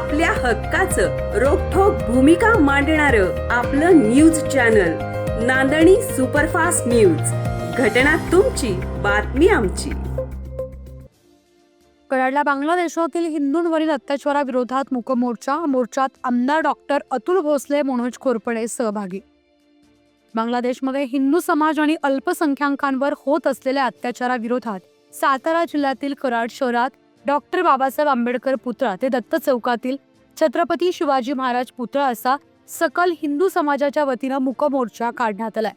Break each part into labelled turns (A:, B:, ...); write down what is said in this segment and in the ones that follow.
A: आपल्या हक्काचं रोखोक भूमिका मांडणार आपलं news channel Nandani superfast news. घटना तुमची बातमी आमची.
B: कराडला बांगलादेशातील हिंदूंवरील अत्याचाराविरोधात मुकमोर्चा मोर्चात आमदार डॉक्टर अतुल भोसले मनोज खोरपडे सहभागी. बांगलादेशमध्ये हिंदू समाज आणि अल्पसंख्याकांवर होत असलेल्या अत्याचाराविरोधात सातारा जिल्ह्यातील कराड शहरात डॉक्टर बाबासाहेब आंबेडकर पुतळा ते दत्त चौकातील छत्रपती शिवाजी महाराज पुतळा असा सकल हिंदू समाजाच्या वतीनं मुकमोर्चा काढण्यात आलाय.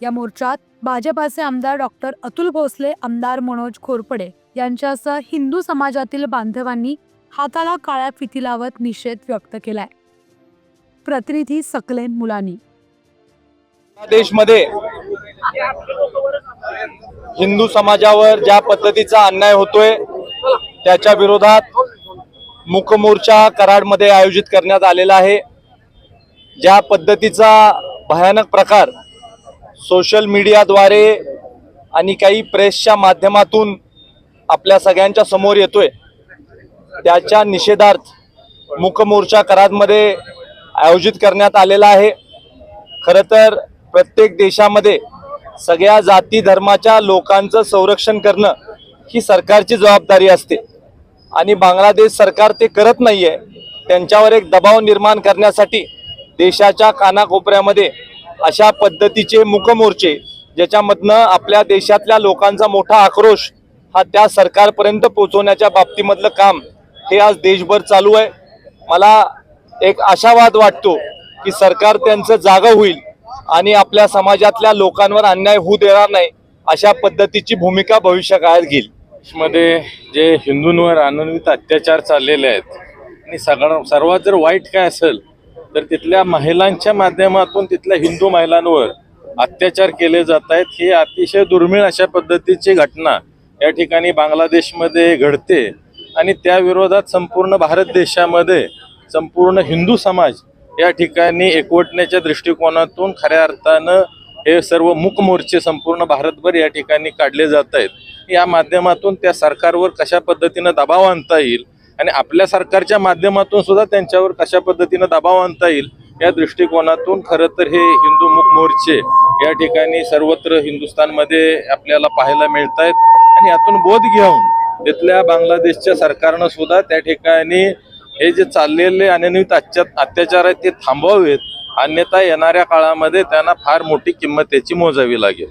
B: या मोर्चात भाजपाचे आमदार डॉक्टर अतुल भोसले आमदार मनोज खोरपडे यांच्यासह हिंदू समाजातील बांधवांनी हाताला काळ्या फिती लावत निषेध व्यक्त केलाय. प्रतिनिधी सकलेन मुलानी.
C: देशमध्ये हिंदू समाजावर ज्या पद्धतीचा अन्याय होतोय त्याच्या विरोधात मूक कराडमध्ये आयोजित करण्यात आलेला आहे. ज्या पद्धतीचा भयानक प्रकार सोशल मीडियाद्वारे आणि काही प्रेसच्या माध्यमातून आपल्या सगळ्यांच्या समोर येतोय त्याच्या निषेधार्थ मूक कराडमध्ये आयोजित करण्यात आलेला आहे. खरं तर प्रत्येक देशामध्ये सगळ्या जाती धर्माच्या लोकांचं संरक्षण करणं ही सरकारची जबाबदारी असते. आणि बांगलादेश सरकार ते करत नाहीये. त्यांच्यावर एक दबाव निर्माण करण्यासाठी देशाच्या कानाकोपऱ्यामध्ये अशा पद्धतीचे मुकमोर्चे ज्याच्यामधनं आपल्या देशातल्या लोकांचा मोठा आक्रोश हा त्या सरकारपर्यंत पोहोचवण्याच्या बाबतीमधलं काम हे आज देशभर चालू आहे. मला एक आशावाद वाटतो की सरकार त्यांचं जागं होईल आणि आपल्या समाजातल्या लोकांवर अन्याय होऊ देणार नाही अशा पद्धतीची भूमिका भविष्य काळात घेईल.
D: मध्ये जे हिंदूंवर अनन्वित अत्याचार चाललेले आहेत आणि सगळं सर्वात जर वाईट काय असेल तर तिथल्या महिलांच्या माध्यमातून तिथल्या हिंदू महिलांवर अत्याचार केले जात आहेत. ही अतिशय दुर्मिळ अशा पद्धतीची घटना या ठिकाणी बांगलादेशमध्ये घडते. आणि त्या विरोधात संपूर्ण भारत देशामध्ये संपूर्ण हिंदू समाज या ठिकाणी एकवटण्याच्या दृष्टिकोनातून खऱ्या अर्थानं हे सर्व मूक मोर्चे संपूर्ण भारतभर या ठिकाणी काढले जात आहेत. या माध्यमातून त्या सरकारवर कशा पद्धतीनं दबाव आणता येईल आणि आपल्या सरकारच्या माध्यमातून सुद्धा त्यांच्यावर कशा पद्धतीनं दबाव आणता येईल या दृष्टिकोनातून खरं तर हे हिंदू मुख मोर्चे या ठिकाणी सर्वत्र हिंदुस्थानमध्ये आपल्याला पाहायला मिळत आहेत आणि यातून बोध घेऊन तिथल्या बांगलादेशच्या सरकारनं सुद्धा त्या ठिकाणी हे जे चाललेले अनियमित अत्या अत्याचार आहेत ते थांबवावेत. अन्यथा येणाऱ्या काळामध्ये त्यांना फार मोठी किंमत त्याची मोजावी लागेल.